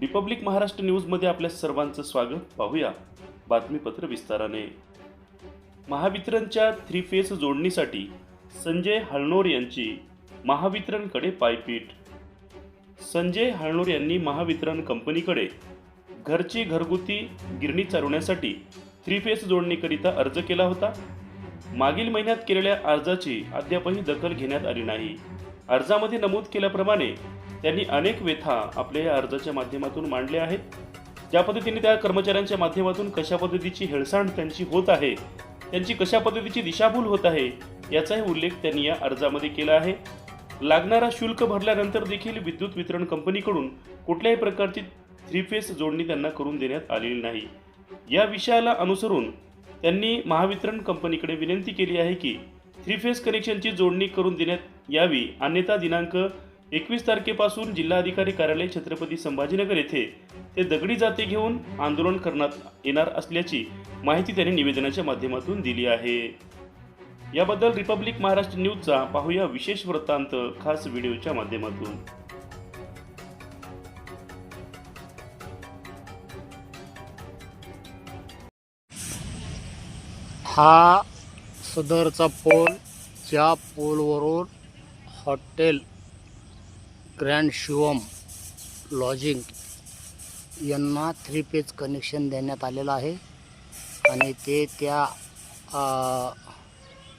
Republic Maharashtra न्यूजमध्ये आपल्या सर्वांचं स्वागत. पाहूया बातमीपत्र विस्ताराने. महावितरणच्या थ्री फेस जोडणीसाठी संजय हळणोर यांची महावितरणकडे पायपीट संजय हळणोर यांनी महावितरण कंपनीकडे घरची घरगुती गिरणी चालवण्यासाठी थ्री फेस जोडणीकरिता अर्ज केला होता. मागील महिन्यात केलेल्या अर्जाची अद्यापही दखल घेण्यात आली नाही. अर्जामध्ये नमूद केल्याप्रमाणे त्यांनी अनेक व्यथा आपल्या या अर्जाच्या माध्यमातून मांडल्या आहेत. ज्या पद्धतीने त्या कर्मचाऱ्यांच्या माध्यमातून कशा पद्धतीची हेळसांड त्यांची होत आहे त्यांची कशा पद्धतीची दिशाभूल होत आहे याचाही उल्लेख त्यांनी या अर्जामध्ये केला आहे. लागणारा शुल्क भरल्यानंतर देखील विद्युत वितरण कंपनीकडून कुठल्याही प्रकारची थ्री फेस जोडणी त्यांना करून देण्यात आलेली नाही. या विषयाला अनुसरून त्यांनी महावितरण कंपनीकडे विनंती केली आहे की थ्री फेस कनेक्शनची जोडणी करून देण्यात यावी अन्यथा दिनांक एकवीस तारखेपासून जिल्हाधिकारी कार्यालय छत्रपती संभाजीनगर येथे ते दगडी जाते घेऊन आंदोलन करण्यात येणार असल्याची माहिती त्यांनी निवेदनाच्या माध्यमातून दिली आहे. याबद्दल रिपब्लिक महाराष्ट्र न्यूजचा पाहूया विशेष वृत्तांत खास व्हिडिओच्या माध्यमातून. हा सदरचा पोल ज्या पोलवरून हॉटेल ग्रँड शिवम लॉजिंग यांना थ्री पेज कनेक्शन देण्यात आलेलं आहे. आणि ते त्या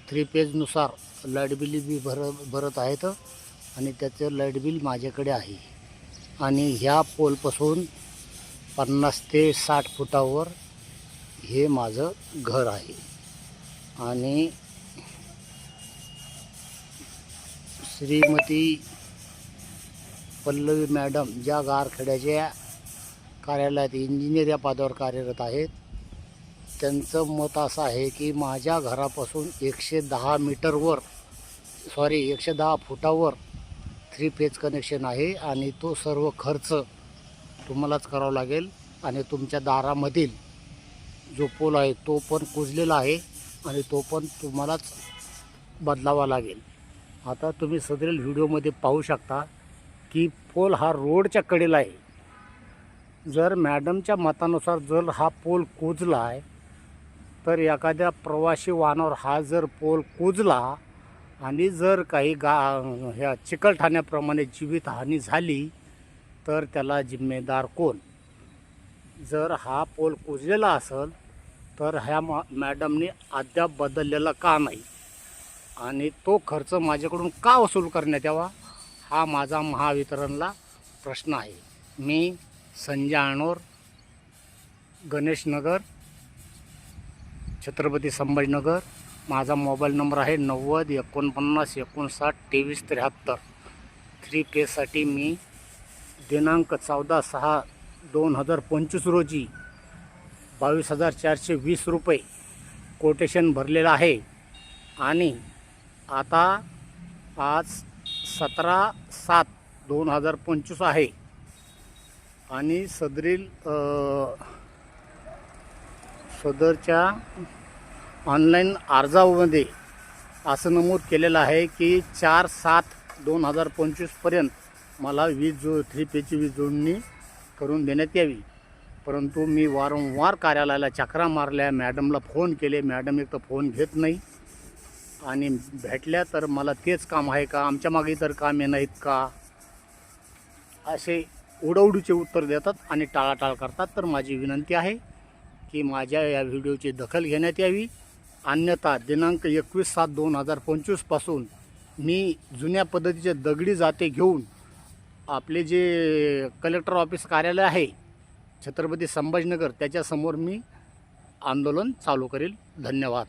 थ्री पेजनुसार लाइट बिल बी भर भरत आहेत आणि त्याचं लाइट बिल माझ्याकडे आहे. आणि ह्या पोलपासून पन्नास ते साठ फुटावर हे माझं घर आहे. आणि श्रीमती पल्लवी मॅडम ज्या गारखेड्याच्या कार्यालयात इंजिनियर या पदावर कार्यरत आहेत. त्यांचं मत असं आहे की माझ्या घरापासून एकशे दहा मीटरवर सॉरी एकशे दहा फुटावर थ्री फेज कनेक्शन आहे आणि तो सर्व खर्च तुम्हालाच करावा लागेल आणि तुमच्या दारामधील जो पोल आहे तो पण कुजलेला आहे आणि तो पण तुम्हालाच बदलावा लागेल. आता तुम्ही सदरील व्हिडिओमध्ये पाहू शकता की पोल हा रोडच्या कडेला आहे. जर मॅडमच्या मतानुसार जर हा पोल कुजला आहे तर एखाद्या प्रवासी वाहनावर हा जर पोल कुजला आणि जर काही गा ह्या चिकलठाण्याप्रमाणे जीवितहानी झाली तर त्याला जिम्मेदार कोण? जर हा पोल कुजलेला असेल तर ह्या मॅडमने अद्याप बदललेला का नाही? आणि तो खर्च माझ्याकडून का वसूल करण्यात यावा? हा माझा महावितरणला प्रश्न आहे. मी संजय आणोर गणेशनगर छत्रपती संभाजीनगर माझा मोबाईल नंबर आहे नव्वद एकोणपन्नास एकोणसाठ तेवीस त्र्याहत्तर. थ्री पेसाठी मी दिनांक चौदा सहा दोन हजार पंचवीस रोजी बावीस हजार चारशे वीस रुपये कोटेशन भरलेलं आहे. आणि आता आज सतरा सात दोन हजार पंचवीस आहे. आणि सदरील सदरच्या ऑनलाईन अर्जामध्ये असं नमूद केलेलं आहे की चार सात दोन हजार पंचवीसपर्यंत मला वीज जो थ्री पेची वीज जोडणी करून देण्यात यावी. परंतु मी वारंवार कार्यालयाला चक्रा मारल्या मॅडमला फोन केले. मॅडम एक तर फोन घेत नाही. आणि भेटल्या तर मला तेच काम आहे का? आमच्या मागे तर कामे नाहीत का? असे उडवडीचे उत्तर देतात आणि टाळाटाळ करतात. तर माझी विनंती आहे की माझ्या या व्हिडिओची दखल घेण्यात यावी. अन्यथा दिनांक एकवीस सात दोन हजार पंचवीसपासून मी जुन्या पद्धतीचे दगडी जाते घेऊन आपले जे कलेक्टर ऑफिस कार्यालय आहे छत्रपती संभाजीनगर त्याच्यासमोर मी आंदोलन चालू करेल. धन्यवाद.